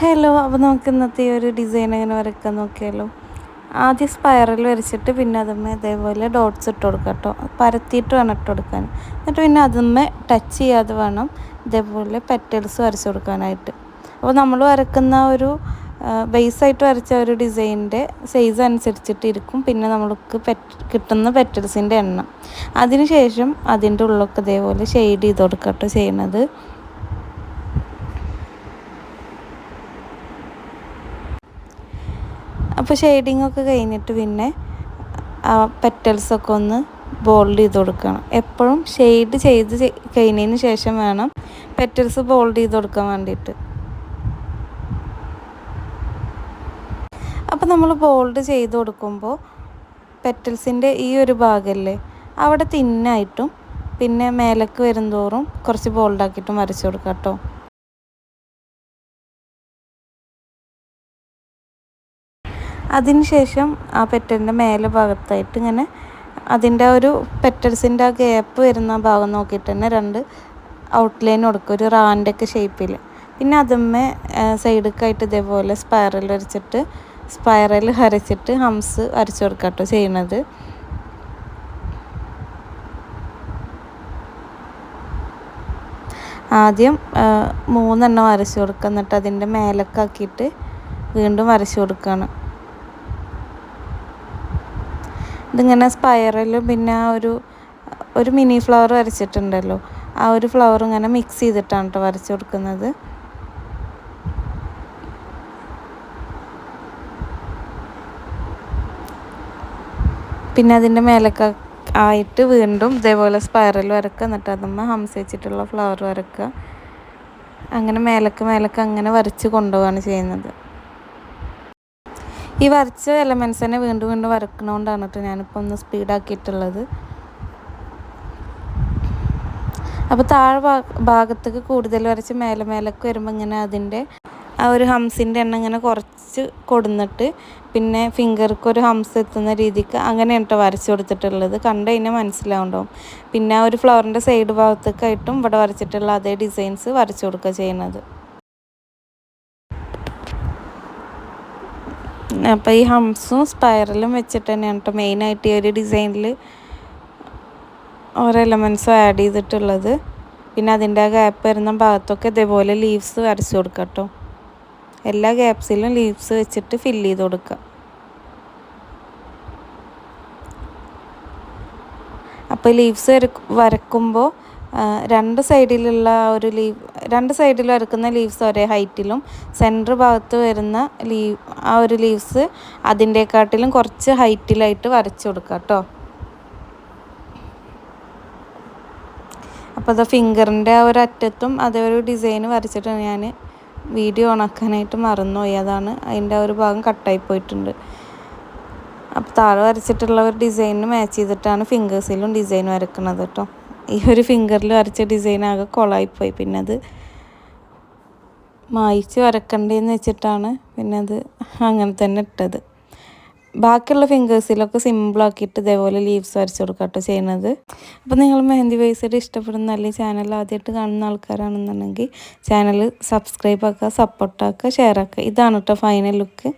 Hello അപ്പോൾ നമുക്ക് ഇന്നത്തെ ഈ ഒരു ഡിസൈൻ എങ്ങനെ വരയ്ക്കാൻ നോക്കിയാലോ? ആദ്യം സ്പൈറൽ വരച്ചിട്ട് പിന്നെ അതുമ്മേ ഇതേപോലെ ഡോട്ട്സ് ഇട്ട് കൊടുക്കുക കേട്ടോ. പരത്തിയിട്ട് വേണം ഇട്ട് കൊടുക്കാൻ. എന്നിട്ട് പിന്നെ അതുമ്മേ ടച്ച് ചെയ്യാതെ വേണം ഇതേപോലെ പെറ്റൽസ് വരച്ച് കൊടുക്കാനായിട്ട്. അപ്പോൾ നമ്മൾ വരക്കുന്ന ഒരു ബേസായിട്ട് വരച്ച ഒരു ഡിസൈനിന്റെ സൈസ് അനുസരിച്ചിട്ട് ഇരിക്കും. പിന്നെ നമ്മൾക്ക് പെറ്റ് കിട്ടുന്ന പെറ്റൽസിന്റെ എണ്ണം. അതിനുശേഷം അതിന്റെ ഉള്ളൊക്കെ ഇതേപോലെ ഷെയ്ഡ് ചെയ്ത് കൊടുക്കട്ടോ ചെയ്യുന്നത്. അപ്പോൾ ഷെയ്ഡിങ് ഒക്കെ കഴിഞ്ഞിട്ട് പിന്നെ ആ പെറ്റൽസൊക്കെ ഒന്ന് ബോൾഡ് ചെയ്ത് കൊടുക്കണം. എപ്പോഴും ഷെയ്ഡ് ചെയ്ത് കഴിഞ്ഞതിന് ശേഷം വേണം പെറ്റൽസ് ബോൾഡ് ചെയ്ത് കൊടുക്കാൻ വേണ്ടിയിട്ട്. അപ്പോൾ നമ്മൾ ബോൾഡ് ചെയ്ത് കൊടുക്കുമ്പോൾ പെറ്റൽസിന്റെ ഈ ഒരു ഭാഗമല്ലേ അവിടെ തിന്നായിട്ടും പിന്നെ മേലേക്ക് വരുംതോറും കുറച്ച് ബോൾഡാക്കിയിട്ടും വരച്ച് കൊടുക്കാം കേട്ടോ അതിനുശേഷം ആ പെറ്റലിന്റെ മേലെ ഭാഗത്തായിട്ട് ഇങ്ങനെ അതിന്റെ ഒരു പെറ്റൽസിന്റെ ആ ഗ്യാപ്പ് വരുന്ന ഭാഗം നോക്കിയിട്ട് തന്നെ രണ്ട് ഔട്ട്ലൈൻ കൊടുക്കും ഒരു റാന്റെ ഒക്കെ ഷേപ്പിൽ പിന്നെ അതുമ്മേ സൈഡിലേക്കായിട്ട് ഇതേപോലെ സ്പൈറൽ വരച്ചിട്ട് സ്പൈറൽ വരച്ചിട്ട് ഹംസ് വരച്ചു കൊടുക്കുക കേട്ടോ ചെയ്യണത്. ആദ്യം മൂന്നെണ്ണം വരച്ചു കൊടുക്കുക. എന്നിട്ട് അതിന്റെ മേലൊക്കെ ആക്കിയിട്ട് വീണ്ടും വരച്ചു കൊടുക്കുകയാണ് ഇതിങ്ങനെ സ്പൈറലും പിന്നെ ആ ഒരു ഒരു മിനി ഫ്ലവർ വരച്ചിട്ടുണ്ടല്ലോ. ആ ഒരു ഫ്ലവർ ഇങ്ങനെ മിക്സ് ചെയ്തിട്ടാണ് കേട്ടോ വരച്ചു കൊടുക്കുന്നത്. പിന്നെ അതിന്റെ മേലൊക്കെ ആയിട്ട് വീണ്ടും ഇതേപോലെ സ്പൈറൽ വരക്കുക. എന്നിട്ട് അതുമ്മ ഹംസിച്ചിട്ടുള്ള ഫ്ലവർ വരക്കുക. അങ്ങനെ മേലക്ക് മേലക്ക് അങ്ങനെ വരച്ച് കൊണ്ടുപോവാണ് ചെയ്യുന്നത്. ഈ വരച്ച എലമെൻസ് തന്നെ വീണ്ടും വീണ്ടും വരക്കണോണ്ടാണ് കേട്ടോ ഞാനിപ്പോൾ ഒന്ന് സ്പീഡാക്കിയിട്ടുള്ളത്. അപ്പോൾ താഴെ ഭാഗത്തേക്ക് കൂടുതൽ വരച്ച് മേലെ മേലേക്ക് വരുമ്പോൾ ഇങ്ങനെ അതിന്റെ ആ ഒരു ഹംസിന്റെ എണ്ണം ഇങ്ങനെ കുറച്ച് കൊടുന്നിട്ട് പിന്നെ ഫിംഗർക്ക് ഒരു ഹംസ് എത്തുന്ന രീതിക്ക് അങ്ങനെ കേട്ടോ വരച്ച് കൊടുത്തിട്ടുള്ളത്. കണ്ടു കഴിഞ്ഞാൽ മനസ്സിലാവുണ്ടാവും. പിന്നെ ആ ഒരു ഫ്ലവറിന്റെ സൈഡ് ഭാഗത്തേക്കായിട്ടും ഇവിടെ വരച്ചിട്ടുള്ള അതേ ഡിസൈൻസ് വരച്ചു കൊടുക്കുക ചെയ്യുന്നത്. അപ്പോൾ ഈ ഹംസും സ്പൈറലും വെച്ചിട്ട് തന്നെയാണ് കേട്ടോ മെയിനായിട്ട് ഈ ഒരു ഡിസൈനിൽ ഓരോ എലമെൻസും ആഡ് ചെയ്തിട്ടുള്ളത്. പിന്നെ അതിന്റെ ഗ്യാപ്പ് വരുന്ന ഭാഗത്തൊക്കെ ഇതേപോലെ ലീവ്സ് വരച്ചു കൊടുക്കാം കേട്ടോ എല്ലാ ഗ്യാപ്സിലും ലീവ്സ് വെച്ചിട്ട് ഫില്ല് ചെയ്ത് കൊടുക്കുക അപ്പോൾ ലീവ്സ് വരക്കുമ്പോൾ രണ്ട് സൈഡിലുള്ള ഒരു ലീവ് രണ്ട് സൈഡിലും അരക്കുന്ന ലീവ്സ് ഒരേ ഹൈറ്റിലും സെന്റർ ഭാഗത്ത് വരുന്ന ലീവ് ആ ഒരു ലീവ്സ് അതിന്റെക്കാട്ടിലും കുറച്ച് ഹൈറ്റിലായിട്ട് വരച്ചു കൊടുക്കുക കേട്ടോ. അപ്പോൾ അത് ഫിംഗറിന്റെ ആ ഒരു അറ്റത്തും അതേ ഒരു ഡിസൈൻ വരച്ചിട്ട് ഞാൻ വീഡിയോ ഉണക്കാനായിട്ട് മറന്നുപോയി. അതാണ് അതിന്റെ ആ ഒരു ഭാഗം കട്ടായി പോയിട്ടുണ്ട്. അപ്പോൾ താഴെ വരച്ചിട്ടുള്ള ഒരു ഡിസൈനിന് മാച്ച് ചെയ്തിട്ടാണ് ഫിംഗേഴ്സിലും ഡിസൈൻ വരക്കുന്നത് കേട്ടോ. ഈ ഒരു ഫിംഗറിൽ വരച്ച ഡിസൈൻ ആകെ കൊളായിപ്പോയി. പിന്നെ അത് മായിച്ച് വരക്കണ്ടേന്ന് വെച്ചിട്ടാണ് പിന്നെ അത് അങ്ങനെ തന്നെ ഇട്ടത്. ബാക്കിയുള്ള ഫിംഗേഴ്സിലൊക്കെ സിമ്പിളാക്കിയിട്ട് ഇതേപോലെ ലീവ്സ് വരച്ച് കൊടുക്കാട്ടോ ചെയ്യുന്നത് അപ്പോൾ നിങ്ങൾ മെഹന്തി വൈസായിട്ട് ഇഷ്ടപ്പെടുന്ന അല്ലെങ്കിൽ ചാനൽ ആദ്യമായിട്ട് കാണുന്ന ആൾക്കാരാണെന്നുണ്ടെങ്കിൽ ചാനൽ സബ്സ്ക്രൈബ് ആക്കുക സപ്പോർട്ടാക്കുക ഷെയർ ആക്കുക. ഇതാണ് കേട്ടോ ഫൈനൽ ലുക്ക്